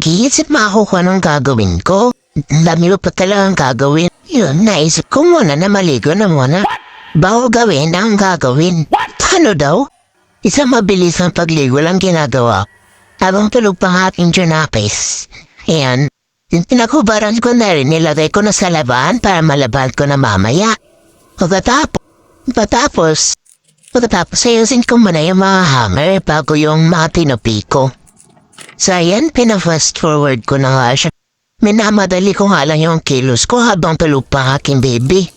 nag-iisip na ako kung anong gagawin ko. Dami pa talagang gagawin. Yun, naisip ko muna na maligo na muna. Bago gawin ang gagawin. Paano daw? Isang mabilis ang pagligo lang ginagawa. Habang tulog pa ang aking junapis. Ayan. Pinakubaran ko na rin, nilagay ko na sa laban para malaban ko na mamaya. Pagkatapos, pagkatapos, pagkatapos ayusin ko muna yung mga hanger bago yung mga tinupi ko. So ayan, pina-fast forward ko na nga siya. Minamadali ko nga lang yung kilos ko habang tulog pa aking baby.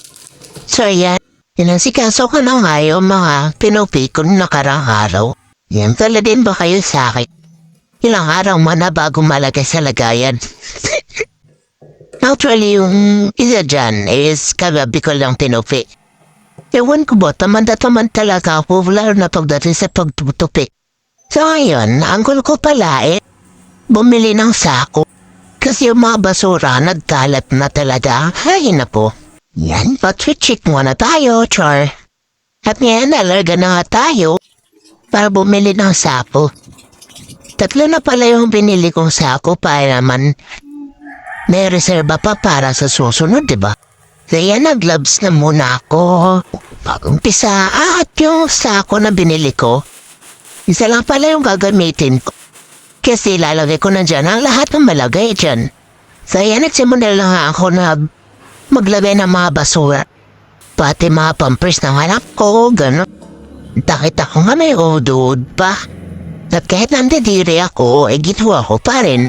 So ayan, inansikaso ko na nga yung mga tinupi ko na nakarang araw. Yan tala din ba kayo sa akin? Ilang araw man na bago malagay sa lagayan. Actually, yung isa dyan is kagabi ko lang tinupi. Ewan ko ba, tamanda-taman talaga ako lalo na pagdating sa pagtutupi. So ngayon, ang gulo ko pala eh, bumili ng sako. Kasi yung mga basura nagkalat na talaga. Ay na po. Yan, mag-check muna tayo, Char. At ngayon, alarga na nga tayo para bumili ng sako. Tatlo na pala yung binili kong sako para naman may reserba pa para sa susunod, di ba? Kaya nag-gloves na muna ako. Pag-umpisa, at yung sako na binili ko, isa lang pala yung gagamitin ko. Kasi lalagay ko na dyan ang lahat ng malagay dyan. Kaya nagsimula lang ako na maglagay ng mga basura. Pati mga pampers ng anak ko, gano'n. Takit ako nga may udod pa. At kahit nandidiri ako, eh ginawa ko pa rin.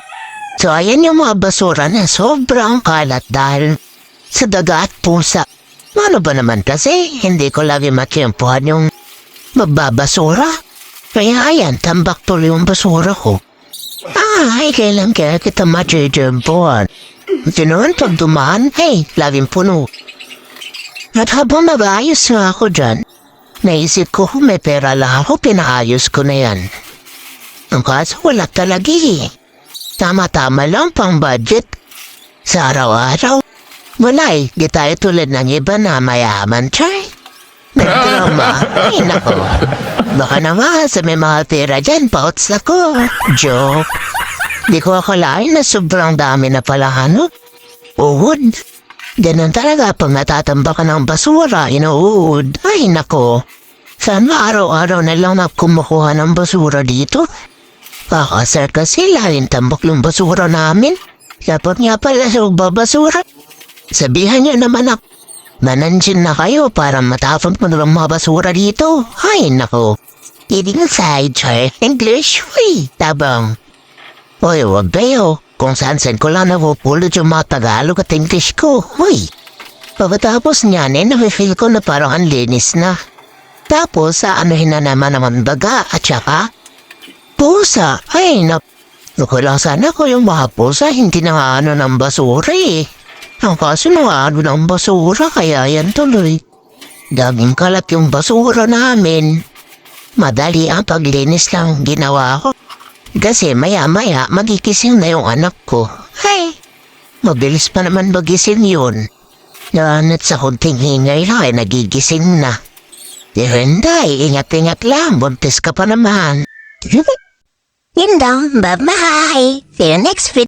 So ayan yung mga basura na sobrang kalat dahil sa daga at pusa. Ano ba naman kasi, hindi ko lagi matyempuhan yung mababasura. Kaya ayan, tambak tuloy yung basura ko. Ah, ay kailan kaya kita matyempuhan. Ganoon pag dumaan, hey, laging puno. At habang nag-aayos nga ako dyan, naisip ko kung may pera lang ako, pinaayos ko na yan. Ang kaso wala talaga eh. Tama-tama lang pang budget. Sa araw-araw, wala eh. Di tayo tulad ng iba na mayaman, chay. Nagdrama. Ay, nako. Baka naman sa may mga pera dyan, pauts ako. Joke. Di ko akalain na sobrang dami na pala ano. Uod. Ganun talaga pag natatamba ka ng basura, inuud. Ay, nako. Sana araw-araw na lang na kumukuha ng basura dito? Kakasar kasi laging tambak yung basura namin. Dapat nga pala sa babasura. Sabihan niyo naman ako. Manansin na kayo para matapon mo ng mga basura dito. Ay, nako. Kidding aside, sir. English, uy, tabang. Uy, wag kayo. Kung saan-saan ko lang napupulot yung mga Tagalog at English ko. Uy. Pagkatapos niyan, eh, nafe-feel ko na parang ang linis na. Tapos, sa anuhin na naman naman baga at saka pusa. Ay, na... Naku lang sana ko yung mga pusa hindi na nga ano ng basura eh. Ang kaso na ano ng basura kaya yan tuloy. Daming kalat yung basura namin. Madali ang paglinis lang ginawa ko. Kasi maya-maya magigising na yung anak ko. Ay, mabilis pa naman magising yun. Nanat sa kunting hingay lang ay nagigising na. Hindi, ingat-ingat lang, buntis ka pa naman. Yun daw, bye-bye. See you next video.